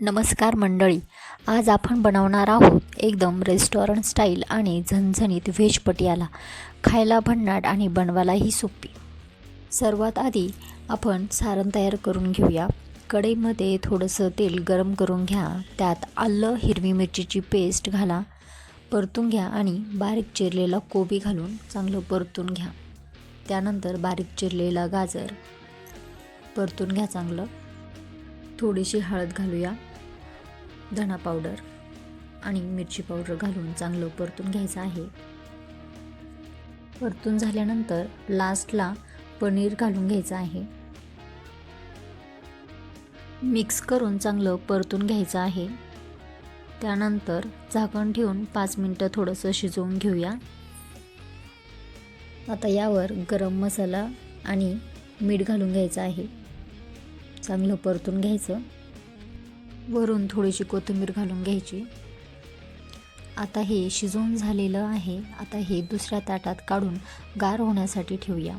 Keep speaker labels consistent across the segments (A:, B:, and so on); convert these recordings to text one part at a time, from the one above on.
A: नमस्कार मंडळी आज आपण बनवणार आहोत एकदम रेस्टॉरंट स्टाईल आणि झणझणीत व्हेज पटियाला. खायला भन्नाट आणि बनवायलाही सोपी. सर्वात आधी आपण सारण तयार करून घेऊया. कढईमध्ये थोडंसं तेल गरम करून घ्या. त्यात आलं हिरवी मिरचीची पेस्ट घाला. परतून घ्या आणि बारीक चिरलेला कोबी घालून चांगलं परतून घ्या. त्यानंतर बारीक चिरलेला गाजर. परतून घ्या चांगलं. थोडीशी हळद घालूया. धणा पावडर आणि मिरची पावडर घालून चांगलं परतून घ्यायचं आहे. परतून झाल्यानंतर लास्टला पनीर घालून घ्यायचं आहे. मिक्स करून चांगलं परतून घ्यायचं आहे. त्यानंतर झाकण ठेवून पाच मिनटं थोडंसं शिजवून घेऊया. आता यावर गरम मसाला आणि मीठ घालून घ्यायचं आहे. चांगलं परतून घ्यायचं. वरून थोडीशी कोथिंबीर घालून घ्यायची. आता हे शिजवून झालेलं आहे. आता हे दुसऱ्या ताटात काढून गार होण्यासाठी ठेवूया.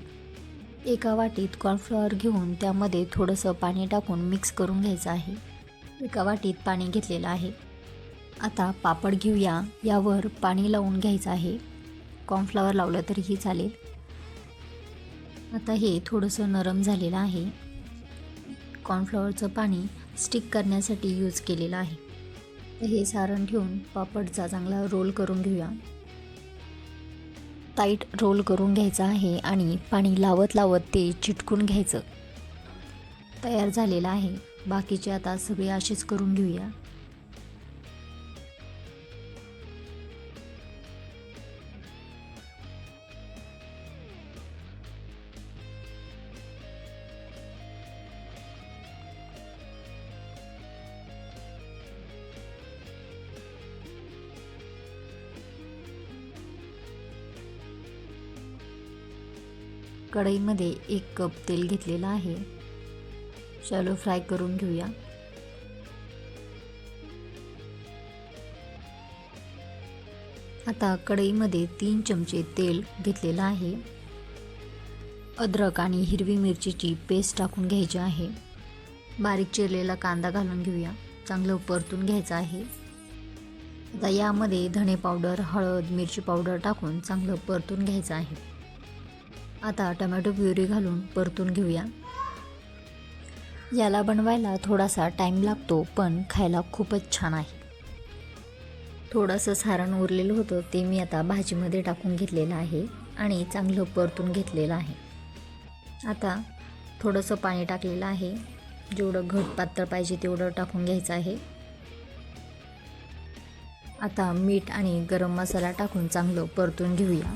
A: एका वाटीत कॉर्नफ्लॉवर घेऊन त्यामध्ये थोडंसं पाणी टाकून मिक्स करून घ्यायचं आहे. एका वाटीत पाणी घेतलेलं आहे. आता पापड घेऊया. यावर पाणी लावून घ्यायचं आहे. कॉर्नफ्लॉवर लावलं तरीही चालेल. आता हे थोडंसं नरम झालेलं आहे. कॉर्नफ्लॉवरचं पाणी स्टिक करण्यासाठी यूज केलेलं आहे. हे सारण ठेवून पापडचा चांगला रोल करून घेऊया. टाईट रोल करून घ्यायचा आहे आणि पाणी लावत लावत ते चिटकून घ्यायचं. तयार झालेलं आहे. बाकीचे आता सगळे असेच करून घेऊया. कढईमध्ये एक कप तेल घेतलेलं आहे. शॅलो फ्राय करून घेऊया. आता कढईमध्ये तीन चमचे तेल घेतलेलं आहे. अद्रक आणि हिरवी मिरचीची पेस्ट टाकून घ्यायची आहे. बारीक चिरलेला कांदा घालून घेऊया. चांगलं परतून घ्यायचं आहे. आता यामध्ये धणे पावडर हळद मिरची पावडर टाकून चांगलं परतून घ्यायचं आहे. आता टमॅटो प्युरी घालून परतून घेऊया. याला बनवायला थोडासा टाईम लागतो पण खायला खूपच छान आहे. थोडंसं सारण उरलेलं होतं ते मी आता भाजीमध्ये टाकून घेतलेलं आहे आणि चांगलं परतून घेतलेलं आहे. आता थोडंसं पाणी टाकलेलं आहे. जेवढं घट पातळ पाहिजे तेवढं टाकून घ्यायचं आहे. आता मीठ आणि गरम मसाला टाकून चांगलं परतून घेऊया.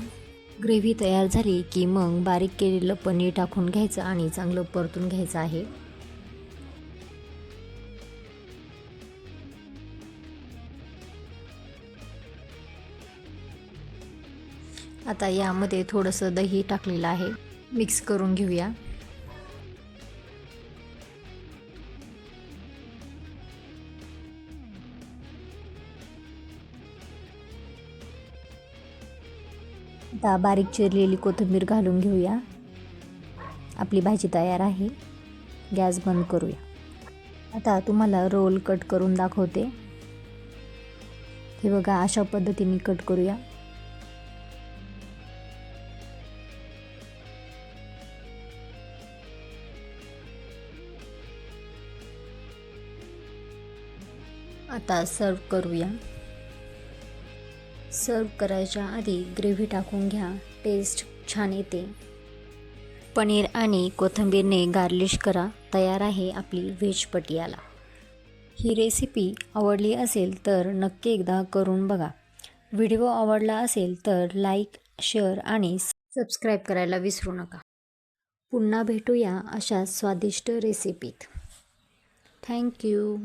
A: ग्रेव्ही तयार झाली की मग बारीक केलेलं पनीर टाकून घ्यायचं आणि चांगलं परतून घ्यायचं आहे. आता यामध्ये थोडंसं दही टाकलेलं आहे. मिक्स करून घेऊया. आता बारीक चिरलेली कोथिंबीर घालून घेऊया. आपली भाजी तयार आहे. गॅस बंद करूया. आता तुम्हाला रोल कट करून दाखवते. हे बघा अशा पद्धतीने कट करूया. आता सर्व करूया. सर्व करायच्या आधी ग्रेव्ही टाकून घ्या. टेस्ट छान येते. पनीर आणि कोथिंबीरने गार्लिश करा. तयार आहे आपली व्हेज पटियाला. ही रेसिपी आवडली असेल तर नक्की एकदा करून बघा. व्हिडिओ आवडला असेल तर लाईक शेअर आणि सबस्क्राईब करायला विसरू नका. पुन्हा भेटूया अशा स्वादिष्ट रेसिपीत थँक्यू